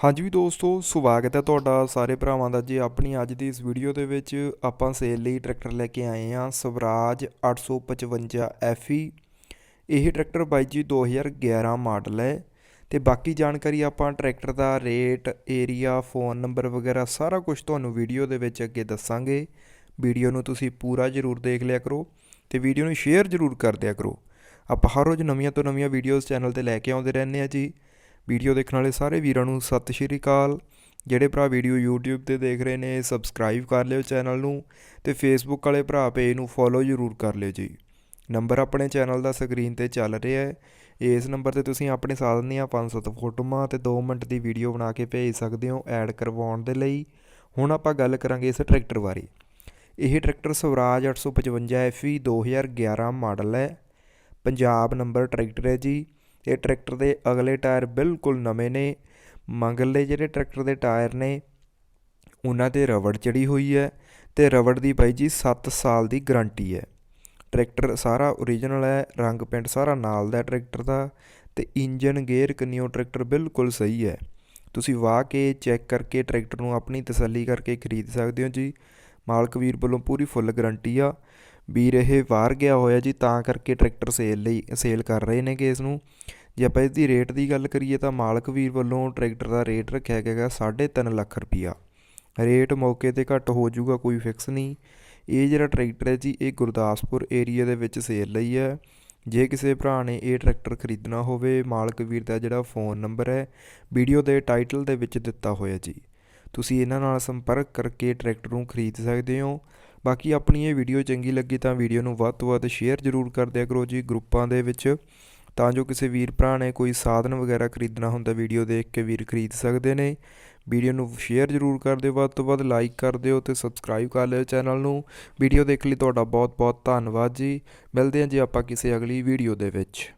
ਹਾਂਜੀ ਵੀ ਦੋਸਤੋ, ਸਵਾਗਤ ਹੈ ਤੁਹਾਡਾ ਸਾਰੇ ਭਰਾਵਾਂ ਦਾ ਜੀ ਆਪਣੀ ਅੱਜ ਦੀ ਇਸ ਵੀਡੀਓ ਦੇ ਵਿੱਚ ਆਪਾਂ ਸੇਲ ਲਈ ਟਰੈਕਟਰ ਲੈ ਕੇ ਆਏ ਹਾਂ ਸਵਰਾਜ 855 FE ਇਹ ਟਰੈਕਟਰ ਬਾਈ ਜੀ 2011 ਮਾਡਲ ਹੈ ਤੇ ਬਾਕੀ ਜਾਣਕਾਰੀ ਆਪਾਂ ਟਰੈਕਟਰ ਦਾ ਰੇਟ ਏਰੀਆ ਫੋਨ ਨੰਬਰ ਵਗੈਰਾ ਸਾਰਾ ਕੁਝ ਤੁਹਾਨੂੰ ਵੀਡੀਓ ਦੇ ਵਿੱਚ ਅੱਗੇ ਦੱਸਾਂਗੇ। ਵੀਡੀਓ ਨੂੰ ਤੁਸੀਂ ਪੂਰਾ ਜ਼ਰੂਰ ਦੇਖ ਲਿਆ ਕਰੋ ਤੇ ਵੀਡੀਓ ਨੂੰ ਸ਼ੇਅਰ ਜ਼ਰੂਰ ਕਰ ਦਿਆ ਕਰੋ। ਆਪਾਂ ਹਰ ਰੋਜ਼ ਨਵੀਆਂ ਤੋਂ ਨਵੀਆਂ ਵੀਡੀਓਜ਼ ਚੈਨਲ ਤੇ ਲੈ ਕੇ ਆਉਂਦੇ ਰਹਿੰਦੇ ਆ ਜੀ। ਵੀਡੀਓ ਦੇਖਣ ਵਾਲੇ ਸਾਰੇ ਵੀਰਾਂ ਨੂੰ ਸਤਿ ਸ਼੍ਰੀ ਅਕਾਲ। ਜਿਹੜੇ ਭਰਾ ਵੀਡੀਓ YouTube ਤੇ ਦੇਖ ਰਹੇ ਨੇ ਸਬਸਕ੍ਰਾਈਬ ਕਰ ਲਿਓ ਚੈਨਲ ਨੂੰ ਤੇ Facebook ਵਾਲੇ ਭਰਾ ਪੇਜ ਨੂੰ ਫੋਲੋ ਜ਼ਰੂਰ ਕਰ ਲਿਓ ਜੀ। ਨੰਬਰ ਆਪਣੇ ਚੈਨਲ ਦਾ ਸਕਰੀਨ ਤੇ ਚੱਲ ਰਿਹਾ ਹੈ। ਇਸ ਨੰਬਰ ਤੇ ਤੁਸੀਂ ਆਪਣੇ ਸਾਧਨ ਦੀਆਂ 5-7 ਫੋਟੋਆਂ ਤੇ 2 ਮਿੰਟ ਦੀ ਵੀਡੀਓ ਬਣਾ ਕੇ ਭੇਜ ਸਕਦੇ ਹੋ ਐਡ ਕਰਵਾਉਣ ਦੇ ਲਈ। ਹੁਣ ਆਪਾਂ ਗੱਲ ਕਰਾਂਗੇ ਇਸ ਟਰੈਕਟਰ ਬਾਰੇ। ਇਹ ਟਰੈਕਟਰ ਸਵਰਾਜ 855 FE 2011 ਮਾਡਲ ਹੈ। ਪੰਜਾਬ ਨੰਬਰ ਟਰੈਕਟਰ ਹੈ ਜੀ। ਇਹ ਟਰੈਕਟਰ ਦੇ ਅਗਲੇ ਟਾਇਰ ਬਿਲਕੁਲ ਨਵੇਂ ਨੇ। ਮਗਰਲੇ ਜਿਹੜੇ ਟਰੈਕਟਰ ਦੇ ਟਾਇਰ ਨੇ, ਉਹਨਾਂ ਤੇ ਰਬੜ ਚੜੀ ਹੋਈ ਹੈ ਤੇ ਰਬੜ ਦੀ ਬਾਈ ਜੀ 7 ਸਾਲ ਦੀ ਗਾਰੰਟੀ ਹੈ। ਟਰੈਕਟਰ ਸਾਰਾ ਓਰੀਜਨਲ ਹੈ, ਰੰਗ ਪੈਂਟ ਸਾਰਾ ਨਾਲ ਦਾ ਟਰੈਕਟਰ ਦਾ ਤੇ ਇੰਜਨ, ਗੇਅਰ, ਕੰਨਿਓ ਟਰੈਕਟਰ ਬਿਲਕੁਲ ਸਹੀ ਹੈ। ਤੁਸੀਂ ਵਾਹ ਕੇ ਚੈੱਕ ਕਰਕੇ ਟਰੈਕਟਰ ਨੂੰ ਆਪਣੀ ਤਸੱਲੀ ਕਰਕੇ ਖਰੀਦ ਸਕਦੇ ਹੋ ਜੀ। ਮਾਲਕ ਵੀਰ ਵੱਲੋਂ ਪੂਰੀ ਫੁੱਲ ਗਾਰੰਟੀ ਆ। ਵੀਰ ਇਹ ਬਾਹਰ ਗਿਆ ਹੋਇਆ ਜੀ, ਤਾਂ ਕਰਕੇ ਟਰੈਕਟਰ ਸੇਲ ਲਈ, ਸੇਲ ਕਰ ਰਹੇ ਨੇ ਕਿ ਇਸ ਨੂੰ। ਜੇ ਆਪਾਂ ਇਸ ਦੀ ਰੇਟ ਦੀ ਗੱਲ ਕਰੀਏ ਤਾਂ ਮਾਲਕ ਵੀਰ ਵੱਲੋਂ ਟਰੈਕਟਰ ਦਾ ਰੇਟ ਰੱਖਿਆ ਗਿਆ 3.5 ਲੱਖ ਰੁਪਈਆ ਰੇਟ ਮੌਕੇ ਤੇ ਘੱਟ ਹੋ ਜਾਊਗਾ, ਕੋਈ ਫਿਕਸ ਨਹੀਂ। ਇਹ ਜਿਹੜਾ ਟਰੈਕਟਰ ਹੈ ਜੀ, ਇਹ ਗੁਰਦਾਸਪੁਰ ਏਰੀਆ ਦੇ ਵਿੱਚ ਸੇਲ ਲਈ ਹੈ। ਜੇ ਕਿਸੇ ਭਰਾ ਨੇ ਇਹ ਟਰੈਕਟਰ ਖਰੀਦਣਾ ਹੋਵੇ, ਮਾਲਕ ਵੀਰ ਦਾ ਜਿਹੜਾ ਫੋਨ ਨੰਬਰ ਹੈ, ਵੀਡੀਓ ਦੇ ਟਾਈਟਲ ਦੇ ਵਿੱਚ ਦਿੱਤਾ ਹੋਇਆ ਜੀ। ਤੁਸੀਂ ਇਹਨਾਂ ਨਾਲ ਸੰਪਰਕ ਕਰਕੇ ਟਰੈਕਟਰ ਨੂੰ ਖਰੀਦ ਸਕਦੇ ਹੋ। ਬਾਕੀ ਆਪਣੀ ਇਹ ਵੀਡੀਓ ਚੰਗੀ ਲੱਗੀ ਤਾਂ ਵੀਡੀਓ ਨੂੰ ਵੱਧ ਤੋਂ ਵੱਧ ਸ਼ੇਅਰ ਜ਼ਰੂਰ ਕਰ ਦਿਆ ਕਰੋ ਜੀ ਗਰੁੱਪਾਂ ਦੇ ਵਿੱਚ। ਤਾਂ ਜੋ ਕਿਸੇ ਵੀਰ ਭਰਾ ਨੇ ਕੋਈ ਸਾਧਨ ਵਗੈਰਾ ਖਰੀਦਣਾ ਹੁੰਦਾ ਵੀਡੀਓ ਦੇਖ ਕੇ ਵੀਰ ਖਰੀਦ ਸਕਦੇ ਨੇ। ਵੀਡੀਓ ਨੂੰ ਸ਼ੇਅਰ ਜ਼ਰੂਰ ਕਰ ਦਿਓ, ਵੱਧ ਤੋਂ ਵੱਧ ਲਾਈਕ ਕਰ ਦਿਓ ਤੇ ਸਬਸਕ੍ਰਾਈਬ ਕਰ ਲਿਓ ਚੈਨਲ ਨੂੰ। ਵੀਡੀਓ ਦੇਖ ਲਈ ਤੁਹਾਡਾ ਬਹੁਤ ਬਹੁਤ ਧੰਨਵਾਦ ਜੀ। ਮਿਲਦੇ ਹਾਂ ਜੀ ਆਪਾਂ ਕਿਸੇ ਅਗਲੀ ਵੀਡੀਓ ਦੇ ਵਿੱਚ।